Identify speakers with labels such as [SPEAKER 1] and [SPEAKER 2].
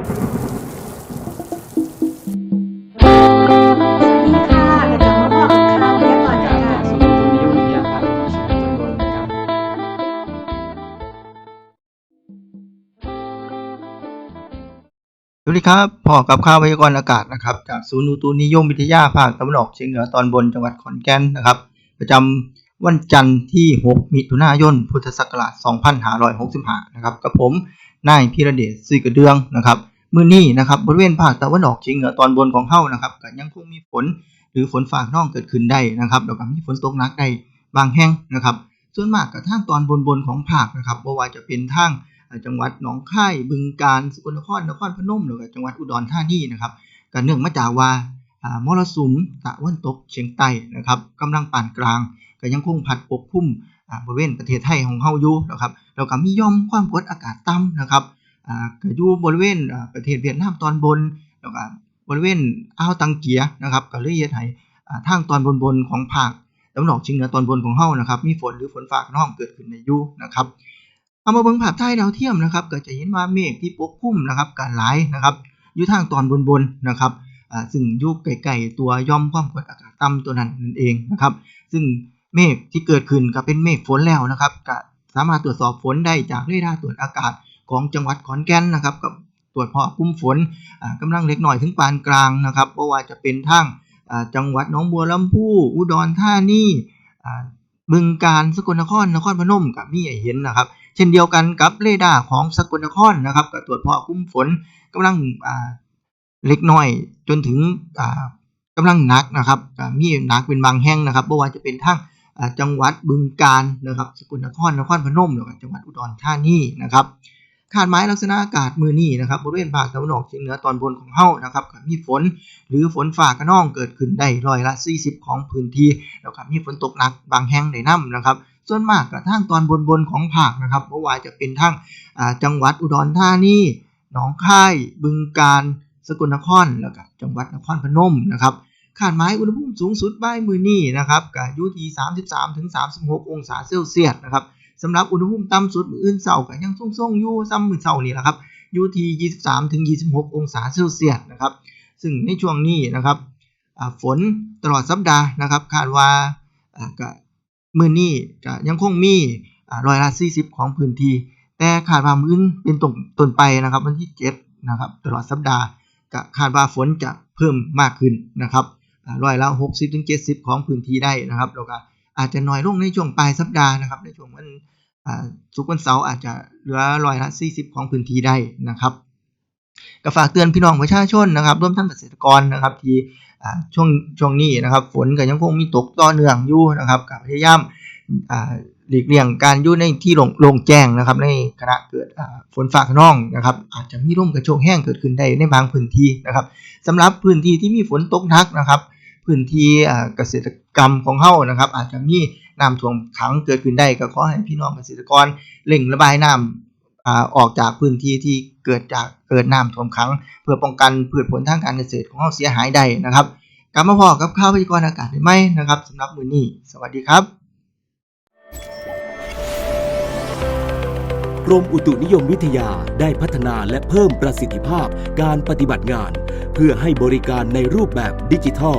[SPEAKER 1] สวัสดีค่ะกระจังมาบอกข่าวเรียบร้อยแล้วค่ะ
[SPEAKER 2] สรุปตัวนิยมวิทยาภาคของเสียงต้นบนนะครับ
[SPEAKER 3] สวัสดีครับพอกับข่าวพยากรณ์อากาศนะครับ จากศูนย์อุตุนิยมวิทยาภาคตะวันออกเฉียงเหนือตอนบนจังหวัดขอนแก่นนะครับ ประจำวันจันทร์ที่ 6 มิถุนายน พุทธศักราช 2565 นะครับ กับผม นายพีระเดชซื่อกระเดืองนะครับ มื้อนี้นะครับบริเวณภาคตะวันออกเฉียงเหนือตอนบนของเฮานะครับก็ยังคงมีฝนหรือฝนฟ้าขนองเกิดขึ้นได้นะครับแล้วก็มีฝนตกหนักได้บางแห่งนะครับ ส่วนมากกับทางตอนบนบนของภาคนะครับบ่ว่าจะเป็นทางจังหวัดหนองคายบึงกาฬสกลนครนครพนมหรือจังหวัดอุดรธานีนะครับก็เนื่องมาจากว่ามรสุมตะวันตกเฉียงใต้นะครับกำลังปานกลางก็ยังคงพัดปกคลุมอ่าบริเวณประเทศไทยของเฮาอยู่นะครับแล้วก็มีย่อมความกดอากาศต่ำนะครับ ก็อยู่บริเวณประเทศเวียดนามตอนบนแล้วก็บริเวณอ่าวตังเกียนะครับก็เลยเฮ็ดให้ทางตอนบนๆของภาคตะวันออกเฉียงเหนือตอนบนของเฮานะครับมีฝนหรือฝนฟ้าขนองเกิดขึ้นในยู่นะครับเอามาเบิ่งภาพถ่ายดาวเทียมนะครับก็จะเห็นว่าเมฆที่ปกคลุมนะครับก็หลายนะครับอยู่ทางตอนบนๆนนะครับซึ่งอยู่ใกลๆตัวย่อมความกดอากาศต่ำตัวนั้นนั่นเองนะครับ ซึ่งเมฆที่เกิดขึ้นก็เป็นเมฆฝนแล้วนะครับก็สามารถตรวจสอบฝนได้จากเรดาร์ตรวจอากาศ ของจังหวัดขอนแก่นนะครับกับตรวจพบกลุ่มฝนอ่ากำลังเล็กน้อยถึงปานกลางนะครับเพราะว่าจะเป็นทางจังหวัดหนองบัวลำพูอุดรธานีบึงกาฬสกลนครนครพนมก็มีเห็นนะครับ เช่นเดียวกันกับเรดาร์ของสกลนครนะครับก็ตรวจพบกลุ่มฝนกำลังเล็กน้อยจนถึงอ่ากำลังหนักนะครับมีหนักเป็นบางแห่งนะครับบ่ว่าจะเป็นทางจังหวัดบึงกาฬนะครับสกลนครนครพนมแล้วก็จังหวัดอุดรธานีนะครับ คาดหมายลักษณะอากาศมือนี้นะครับบริเวณภาคตะวันออกเฉียงเหนือตอนบนของเฮานะครับมีฝนหรือฝนฟ้าคะน่องเกิดขึ้นได้ร้อยละ 40 ของพื้นที่แล้วก็มีฝนตกหนักบางแห่งได้นํนะครับ ส่วนมากกับทางตอนบนๆของภาคนะครับเพราะว่าจะเป็นทางจังหวัดอุดรธานีหนองคาย บึงกาฬสกลนครแล้วก็จังหวัดนครพนมนะครับคาดหมายอุณหภูมิสูงสุดบ่ายมือนี้นะครับก็อยู่ที่ 33-36 องศาเซลเซียสนะครับ สำหรับอุณหภูมิต่ำสุดมื้ออื่นเช้าก็ยังทรงๆอยู่ซ้ำมื้อเช้านี่แหละครับอยู่ที่ 23ถึง26 องศาเซลเซียสนะครับ ซึ่งในช่วงนี้นะครับฝนตลอดสัปดาห์นะครับคาดว่าก็มื้อนี้ก็ยังคงมีร้อยละ 40 ของพื้นที่ แต่คาดว่ามื้ออื่นเป็นต้นต้นไปนะครับวันที่7นะครับตลอดสัปดาห์ก็คาดว่าฝนจะเพิ่มมากขึ้นนะครับร้อยละ 60ถึง70 ของพื้นที่ได้นะครับแล้วก็ อาจจะน้อยลงในช่วงปลายสัปดาห์นะครับ ในช่วงวันศุกร์วันเสาร์อาจจะเหลือร้อยละ40 ของพื้นที่ได้นะครับก็ฝากเตือนพี่น้องประชาชนนะครับร่วมทั้งเกษตรกรนะครับ ที่ช่วงช่วงนี้นะครับ ฝนก็ยังคงมีตกต่อเนื่องอยู่นะครับก็พยายามหลีกเลี่ยงการอยู่ในที่ลงลงแจ้งนะครับ ในขณะเกิดฝนฟ้าขนองนะครับ อาจจะมีลมกระโชกแห้งเกิดขึ้นได้ในบางพื้นที่นะครับสำหรับพื้นที่ที่มีฝนตกหนักนะครับ พื้นที่เกษตรกรรมของเฮานะครับ อาจจะมีน้ำท่วมขังเกิดขึ้นได้ก็ขอให้พี่น้องเกษตรกรเร่งระบายน้ำออกจากพื้นที่ที่เกิดจากเกิดน้ำท่วมขัง เพื่อป้องกันพืชผลทางการเกษตรของเราเสียหายได้นะครับกลับมาพอกับข่าวพยากรณ์อากาศได้ไหมนะครับสำหรับมื้อนี้ สวัสดีครับ
[SPEAKER 4] กรมอุตุนิยมวิทยาได้พัฒนาและเพิ่มประสิทธิภาพการปฏิบัติงาน เพื่อให้บริการในรูปแบบดิจิทัล